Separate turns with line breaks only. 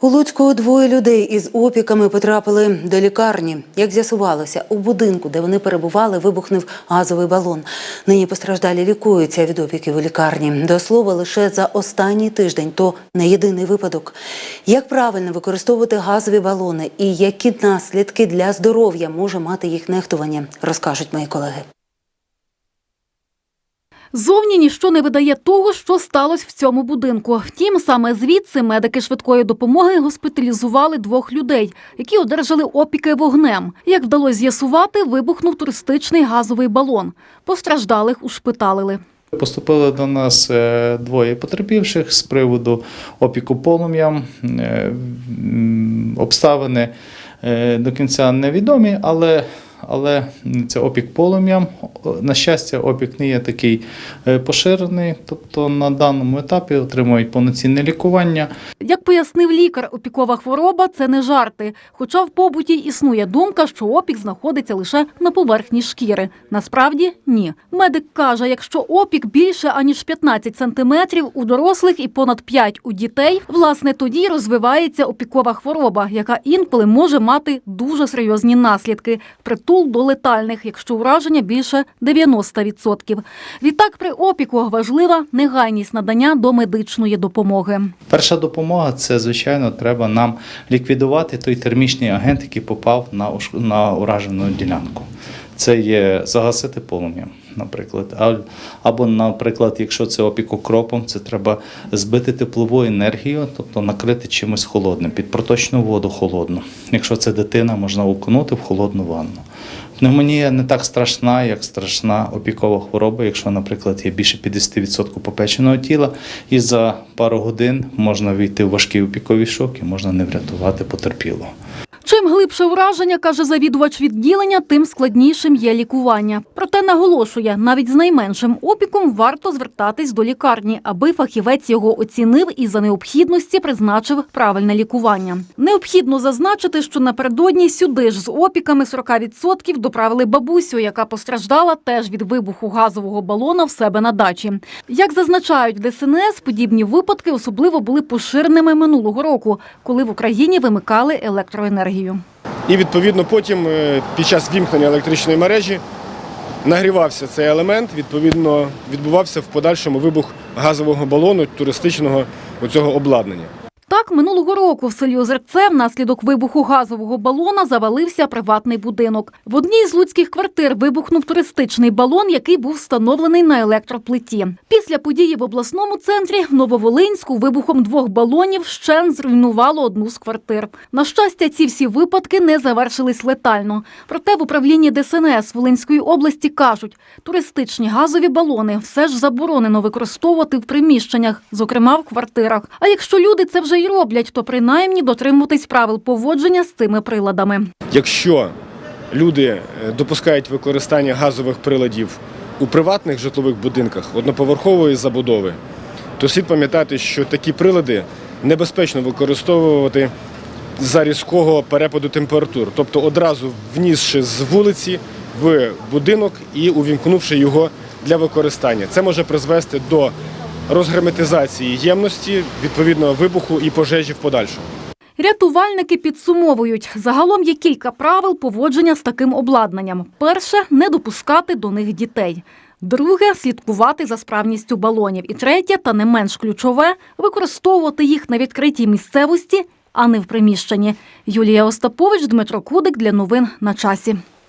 У Луцьку двоє людей із опіками потрапили до лікарні. Як з'ясувалося, у будинку, де вони перебували, вибухнув газовий балон. Нині постраждалі лікуються від опіків у лікарні. До слова, лише за останній тиждень то не єдиний випадок. Як правильно використовувати газові балони і які наслідки для здоров'я може мати їх нехтування, розкажуть мої колеги.
Зовні ніщо не видає того, що сталося в цьому будинку. Втім, саме звідси медики швидкої допомоги госпіталізували двох людей, які одержали опіки вогнем. Як вдалося з'ясувати, вибухнув туристичний газовий балон. Постраждалих ушпиталили.
Поступили до нас е, двоє потерпівших з приводу опіку полум'ям. Е, Обставини е, до кінця невідомі, але, але це опік полум'ям. На щастя, опік не є такий е, поширений, тобто на даному етапі отримують повноцінне лікування.
Як пояснив лікар, опікова хвороба це не жарти. Хоча в побуті існує думка, що опік знаходиться лише на поверхні шкіри. Насправді ні. Медик каже, якщо опік більше аніж 15 сантиметрів у дорослих і понад 5 у дітей, власне тоді розвивається опікова хвороба, яка інколи може мати дуже серйозні наслідки, притул до летальних, якщо ураження більше 90%. Відтак при опіку важлива негайність надання до медичної допомоги.
Перша допомога це, звичайно, треба нам ліквідувати той термічний агент, який попав на уражену ділянку. Це є загасити полум'я, наприклад. Або, наприклад, якщо це опік окропом, це треба збити теплову енергію, тобто накрити чимось холодним, під проточну воду холодну. Якщо це дитина, можна окунути в холодну ванну. Пневмонія не так страшна, як страшна опікова хвороба, якщо, наприклад, є більше 50% попеченого тіла, і за пару годин можна війти в важкий опіковий шок і можна не врятувати потерпілого.
Чим глибше ураження, каже завідувач відділення, тим складнішим є лікування. Проте наголошує, навіть з найменшим опіком варто звертатись до лікарні, аби фахівець його оцінив і за необхідності призначив правильне лікування. Необхідно зазначити, що напередодні сюди ж з опіками 40% доправили бабусю, яка постраждала теж від вибуху газового балона в себе на дачі. Як зазначають ДСНС, подібні випадки особливо були поширеними минулого року, коли в Україні вимикали електроенергію.
І відповідно потім е, під час вімкнення електричної мережі нагрівався цей елемент, відповідно відбувався в подальшому вибух газового балону туристичного оцього обладнання.
Так, минулого року в селі Озерце внаслідок вибуху газового балона завалився приватний будинок. В одній з луцьких квартир вибухнув туристичний балон, який був встановлений на електроплиті. Після події в обласному центрі в Нововолинську вибухом двох балонів щен зруйнувало одну з квартир. На щастя, ці всі випадки не завершились летально. Проте в управлінні ДСНС Волинської області кажуть, туристичні газові балони все ж заборонено використовувати в приміщеннях, зокрема в квартирах. А якщо люди це вже й роблять, то принаймні дотримуватись правил поводження з цими приладами.
Якщо люди е, допускають використання газових приладів у приватних житлових будинках одноповерхової забудови, то слід пам'ятати, що такі прилади небезпечно використовувати за різкого перепаду температур, тобто одразу внісши з вулиці в будинок і увімкнувши його для використання. Це може призвести до розгерметизації ємності, відповідно вибуху і пожежі в подальшому.
Рятувальники підсумовують, загалом є кілька правил поводження з таким обладнанням. Перше не допускати до них дітей. Друге слідкувати за справністю балонів. І третє, та не менш ключове використовувати їх на відкритій місцевості, а не в приміщенні. Юлія Остапович, Дмитро Кудик для новин на часі.